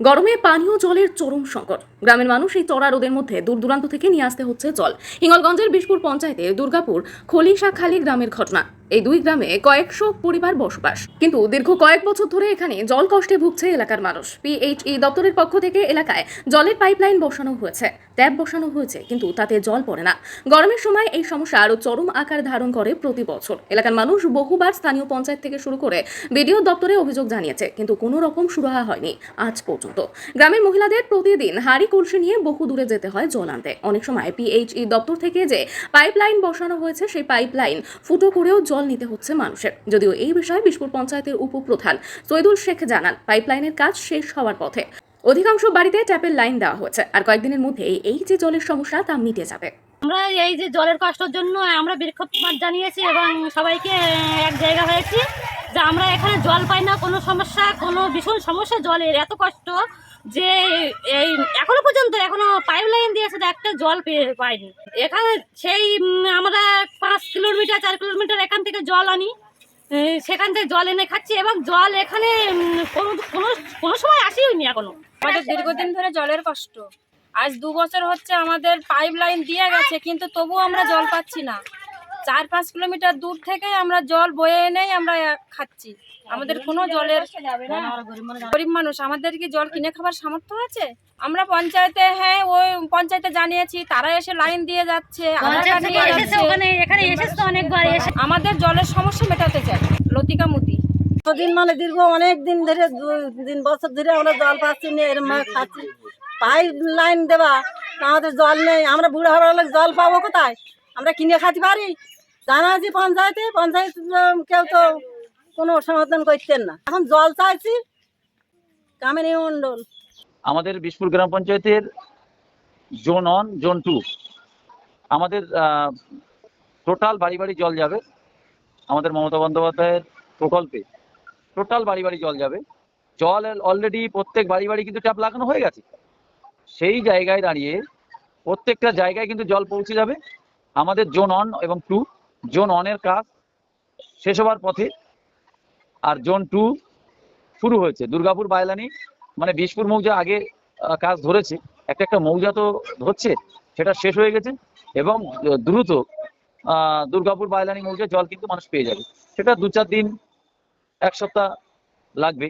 গরমে পানীয় জলের চরম সংকট। গ্রামের মানুষ এই চড়া রোদের মধ্যে দূর দূরান্ত থেকে নিয়ে আসতে হচ্ছে জল। হিঙ্গলগঞ্জের বিশপুর পঞ্চায়েতে দুর্গাপুর খলিশাখালী গ্রামের ঘটনা। এই দুই গ্রামে কয়েকশো পরিবার বসবাস। কিন্তু দীর্ঘ কয়েক বছর ধরে এখানে জল কষ্টে ভুগছে এলাকার মানুষ। পিএইচই দপ্তরের পক্ষ থেকে এলাকায় জলের পাইপলাইন বসানো হয়েছে। ট্যাপ বসানো হয়েছে, কিন্তু তাতে জল পড়ে না। গরমের সময় এই সমস্যা আরও চরম আকার ধারণ করে প্রতি বছর। এলাকার মানুষ বহুবার স্থানীয় পঞ্চায়েত থেকে শুরু করে বিডিও দপ্তরে অভিযোগ জানিয়েছে, কিন্তু কোনো রকম সুরাহা হয়নি আজ পর্যন্ত। গ্রামের মহিলাদের প্রতিদিন হাড়ি কলসি নিয়ে বহু দূরে যেতে হয় জল আনতে। অনেক সময় পিএইচই দপ্তর থেকে যে পাইপলাইন বসানো হয়েছে, সেই পাইপলাইন ফুটো করেও জল নিতে হচ্ছে মানুষের। যদিও এই বিষয়ে বিশপুর পঞ্চায়েতের উপপ্রধান সৈদুল শেখ জানান, পাইপলাইনের কাজ শেষ হওয়ার পথে। অধিকাংশ বাড়িতে ট্যাপের লাইন দেওয়া হয়েছে, আর কয়েকদিনের মধ্যেই এই যে জলের সমস্যা তা মিটে যাবে। আমরা এই যে জলের কষ্টের জন্য আমরা বিক্ষোভ জানিয়েছি এবং সবাইকে এক জায়গা হয়েছি যে আমরা এখানে জল পাই না, কোনো সমস্যা, কোনো ভীষণ সমস্যা জলের। এত কষ্ট যে এই এখনও পর্যন্ত এখনও পাইপ লাইন দিয়েছে তো একটা জল পাইনি। এখানে সেই আমরা পাঁচ কিলোমিটার, চার কিলোমিটার এখান থেকে জল আনি। সেখান থেকে জল এনে খাচ্ছি এবং জল এখানে কোনো কোনো কোনো সময় এখনও। দীর্ঘদিন ধরে জলের কষ্ট। আজ দু বছর হচ্ছে আমাদের পাইপ লাইন দিয়ে গেছে, কিন্তু তবুও আমরা জল পাচ্ছি না। চার পাঁচ কিলোমিটার দূর থেকে আমরা জল বয়ে এনেই আমরা খাচ্ছি। আমাদের কোনো জলের গরিব মানুষ আমাদের কি জল কিনে খাবার সামর্থ্য আছে? আমরা পঞ্চায়েতে হ্যাঁ ওই পঞ্চায়েতে জানিয়েছি তারা এসে লাইন দিয়ে যাচ্ছে আমাদের জলের সমস্যা মেটাতে চাই লতিকা মুদি। দিন মানে দীর্ঘ অনেক দিন ধরে দিন বছর ধরে আমরা জল পাচ্ছি না এরম খাচ্ছি। পাইপ লাইন দেওয়া আমাদের জল নেই আমরা বুড়ো হলে জল পাবো কোথায়? আমরা কিনে খাতে পারি? জানা আছি পঞ্চায়েতে, পঞ্চায়েত কেউ তো কোনো সমাধান করতেন না। এখন জল চাইছি কামিনী আমাদের বিশপুর গ্রাম পঞ্চায়েতের জোন অন জোন টু, আমাদের টোটাল বাড়ি বাড়ি জল যাবে, আমাদের মমতা বন্দ্যোপাধ্যায়ের প্রকল্পে টোটাল বাড়ি বাড়ি জল যাবে। জল অলরেডি প্রত্যেক বাড়ি বাড়ি কিন্তু ট্যাপ লাগানো হয়ে গেছে। সেই জায়গায় দাঁড়িয়ে প্রত্যেকটা জায়গায় কিন্তু জল পৌঁছে যাবে। আমাদের জোন অন এবং টু জোন অনের কাজ শেষ হওয়ার পথে আর জোন টু শুরু হয়েছে। দুর্গাপুর বায়লানি মানে বিশপুর মৌজা আগে কাজ ধরেছে। একটা একটা মৌজা তো ধরছে, সেটা শেষ হয়ে গেছে এবং দ্রুত দুর্গাপুর বায়লানি মৌজা জল কিন্তু মানুষ পেয়ে যাবে। সেটা দু চার দিন, এক সপ্তাহ লাগবে।